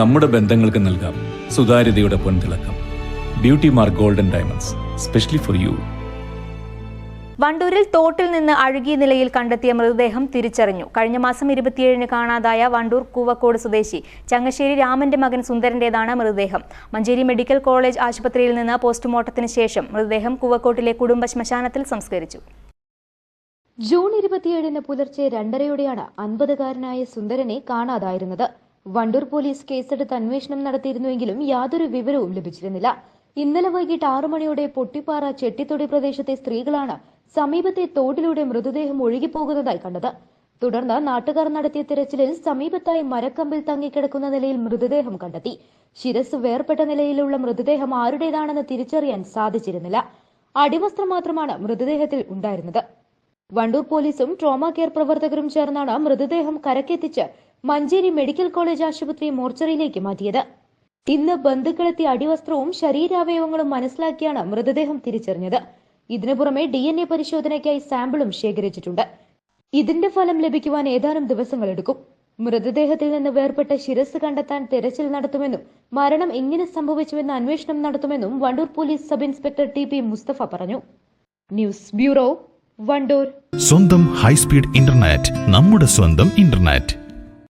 നമ്മുടെ ബന്ധങ്ങൾക്ക് നൽകാം സുതാര്യതയുടെ പൊൻതിളക്കം. Beauty mark golden diamonds specially for you വണ്ടൂരിൽ തോട്ടിൽ നിന്ന് അഴുകിയ നിലയിൽ കണ്ടെത്തിയ മൃതദേഹം തിരിച്ചറിഞ്ഞു. കഴിഞ്ഞ മാസം ഇരുപത്തിയേഴിന് കാണാതായ വണ്ടൂർ കൂവക്കോട് സ്വദേശി ചങ്ങശ്ശേരി രാമന്റെ മകൻ സുന്ദരന്റേതാണ് മൃതദേഹം. മഞ്ചേരി മെഡിക്കൽ കോളേജ് ആശുപത്രിയിൽ നിന്ന് പോസ്റ്റ്മോർട്ടത്തിന് ശേഷം മൃതദേഹം കൂവക്കോട്ടിലെ കുടുംബ ശ്മശാനത്തിൽ സംസ്കരിച്ചു. ജൂൺ ഇരുപത്തിയേഴിന് പുലർച്ചെ രണ്ടരയോടെയാണ് അൻപതുകാരനായ സുന്ദരനെ കാണാതായിരുന്നത്. വണ്ടൂർ പോലീസ് കേസെടുത്ത് അന്വേഷണം നടത്തിയിരുന്നുവെങ്കിലും യാതൊരു വിവരവും ലഭിച്ചിരുന്നില്ല. ഇന്നലെ വൈകിട്ട് ആറു മണിയോടെ പൊട്ടിപ്പാറ ചെട്ടിത്തൊടി പ്രദേശത്തെ സ്ത്രീകളാണ് സമീപത്തെ തോട്ടിലൂടെ മൃതദേഹം ഒഴുകിപ്പോകുന്നതായി കണ്ടത്. തുടർന്ന് നാട്ടുകാർ നടത്തിയ തിരച്ചിലിൽ സമീപത്തായി മരക്കമ്പിൽ തങ്ങിക്കിടക്കുന്ന നിലയിൽ മൃതദേഹം കണ്ടെത്തി. ശിരസ് വേർപെട്ട നിലയിലുള്ള മൃതദേഹം ആരുടേതാണെന്ന് തിരിച്ചറിയാൻ സാധിച്ചിരുന്നില്ല. അടിവസ്ത്രം മാത്രമാണ് മൃതദേഹത്തിൽ ഉണ്ടായിരുന്നത്. വണ്ടൂർ പോലീസും ട്രോമ കെയർ പ്രവർത്തകരും ചേർന്നാണ് മൃതദേഹം കരക്കെത്തിച്ച് മഞ്ചേരി മെഡിക്കൽ കോളേജ് ആശുപത്രി മോർച്ചറിയിലേക്ക് മാറ്റിയത്. ഇന്ന് ബന്ധുക്കളെത്തിയ അടിവസ്ത്രവും ശരീരാവയവങ്ങളും മനസ്സിലാക്കിയാണ് മൃതദേഹം തിരിച്ചറിഞ്ഞത്. ഇതിനു പുറമെ ഡി എൻ എ പരിശോധനയ്ക്കായി സാമ്പിളും ശേഖരിച്ചിട്ടുണ്ട്. ഇതിന്റെ ഫലം ലഭിക്കുവാൻ ഏതാനും ദിവസങ്ങളെടുക്കും മൃതദേഹത്തിൽ നിന്ന് വേർപെട്ട ശിരസ് കണ്ടെത്താൻ തെരച്ചിൽ നടത്തുമെന്നും മരണം എങ്ങനെ സംഭവിച്ചുവെന്ന് അന്വേഷണം നടത്തുമെന്നും Wandoor police sub inspector T P Mustafa പറഞ്ഞു. News bureau Wandoor. സ്വന്തം ഹൈസ്പീഡ് ഇന്റർനെറ്റ് നമ്മുടെ സ്വന്തം ഇന്റർനെറ്റ്.